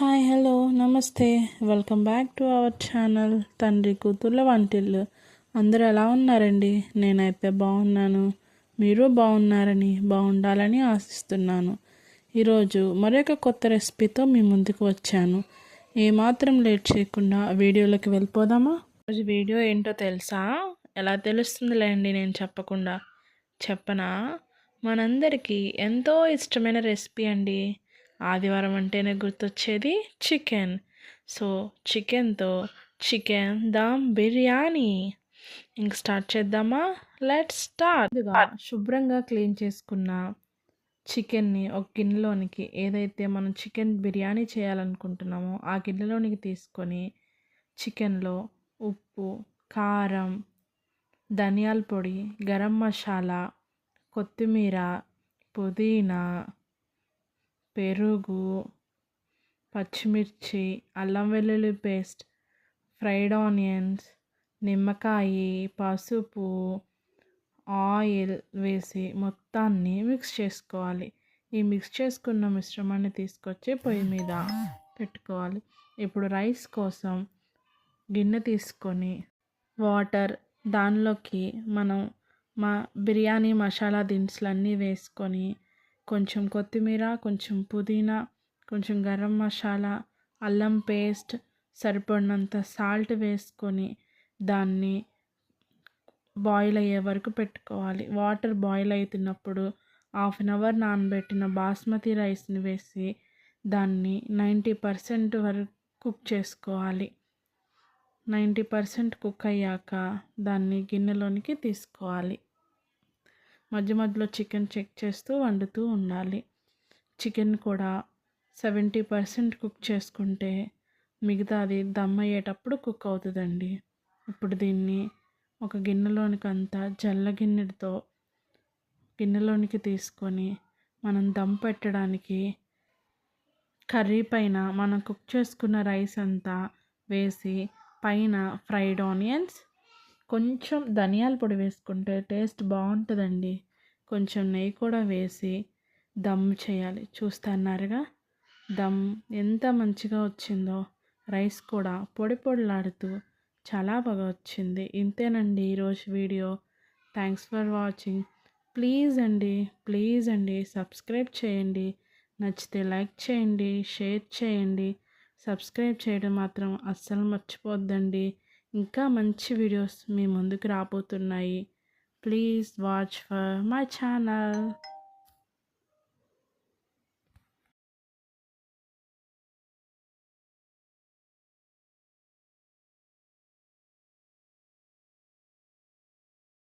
Hi hello నమస్తే. Welcome back to our channel తండ్రి కూతుర్ల వంటిల్లు. అందరూ ఎలా ఉన్నారండి? నేనైతే బాగున్నాను. మీరు బాగున్నారని బాగుండాలని ఆశిస్తున్నాను. ఈరోజు మరొక కొత్త రెసిపీతో మీ ముందుకు వచ్చాను. ఏమాత్రం లేట్ చేయకుండా వీడియోలోకి వెళ్ళిపోదామా? ఈరోజు వీడియో ఏంటో తెలుసా? ఎలా తెలుస్తుందిలేండి నేను చెప్పకుండా? చెప్పనా? మనందరికీ ఎంతో ఇష్టమైన రెసిపీ అండి. ఆదివారం అంటేనే గుర్తొచ్చేది చికెన్. సో చికెన్తో చికెన్ దమ్ బిర్యానీ. ఇంక స్టార్ట్ చేద్దామా? Let start. శుభ్రంగా క్లీన్ చేసుకున్న చికెన్ని ఒక గిన్నెలోనికి ఏదైతే మనం చికెన్ బిర్యానీ చేయాలనుకుంటున్నామో ఆ గిన్నెలోనికి తీసుకొని చికెన్లో ఉప్పు కారం ధనియాల పొడి గరం మసాలా కొత్తిమీర పుదీనా పెరుగు పచ్చిమిర్చి అల్లం వెల్లుల్లి పేస్ట్ ఫ్రైడ్ ఆనియన్స్ నిమ్మకాయ పసుపు ఆయిల్ వేసి మొత్తాన్ని మిక్స్ చేసుకోవాలి. ఈ మిక్స్ చేసుకున్న మిశ్రమాన్ని తీసుకొచ్చి పొయ్యి మీద పెట్టుకోవాలి. ఇప్పుడు రైస్ కోసం గిన్నె తీసుకొని వాటర్ దానిలోకి మనం మా బిర్యానీ మసాలా దినుసులన్నీ వేసుకొని కొంచెం కొత్తిమీర కొంచెం పుదీనా కొంచెం గరం మసాలా అల్లం పేస్ట్ సరిపడినంత సాల్ట్ వేసుకొని దాన్ని బాయిల్ అయ్యే వరకు పెట్టుకోవాలి. వాటర్ బాయిల్ అవుతున్నప్పుడు హాఫ్ అన్ అవర్ నానబెట్టిన బాస్మతి రైస్ని వేసి దాన్ని నైంటీ పర్సెంట్ వరకు కుక్ చేసుకోవాలి. నైంటీ పర్సెంట్ కుక్ అయ్యాక దాన్ని గిన్నెలోనికి తీసుకోవాలి. మధ్య మధ్యలో చికెన్ చెక్ చేస్తూ వండుతూ ఉండాలి. చికెన్ కూడా సెవెంటీ పర్సెంట్ కుక్ చేసుకుంటే మిగతాది దమ్ అయ్యేటప్పుడు కుక్ అవుతుందండి. ఇప్పుడు దీన్ని ఒక గిన్నెలోనికి అంతా జల్ల గిన్నెతో గిన్నెలోనికి తీసుకొని మనం దమ్ పెట్టడానికి కర్రీ పైన మనం కుక్ చేసుకున్న రైస్ అంతా వేసి పైన ఫ్రైడ్ ఆనియన్స్ కొంచెం ధనియాల పొడి వేసుకుంటే టేస్ట్ బాగుంటుందండి. కొంచెం నెయ్యి కూడా వేసి దమ్ చేయాలి. చూస్తున్నారుగా? దమ్ ఎంత మంచిగా వచ్చిందో. రైస్ కూడా పొడి పొడిలాడుతూ చాలా బాగా వచ్చింది. ఇంతేనండి ఈరోజు video. Thanks for watching please అండి ప్లీజ్ అండి సబ్స్క్రైబ్ చేయండి. నచ్చితే లైక్ చేయండి షేర్ చేయండి. సబ్స్క్రైబ్ చేయడం మాత్రం అస్సలు మర్చిపోద్దండి. ఇంకా మంచి వీడియోస్ మీ ముందుకు రాబోతున్నాయి. Please watch for my channel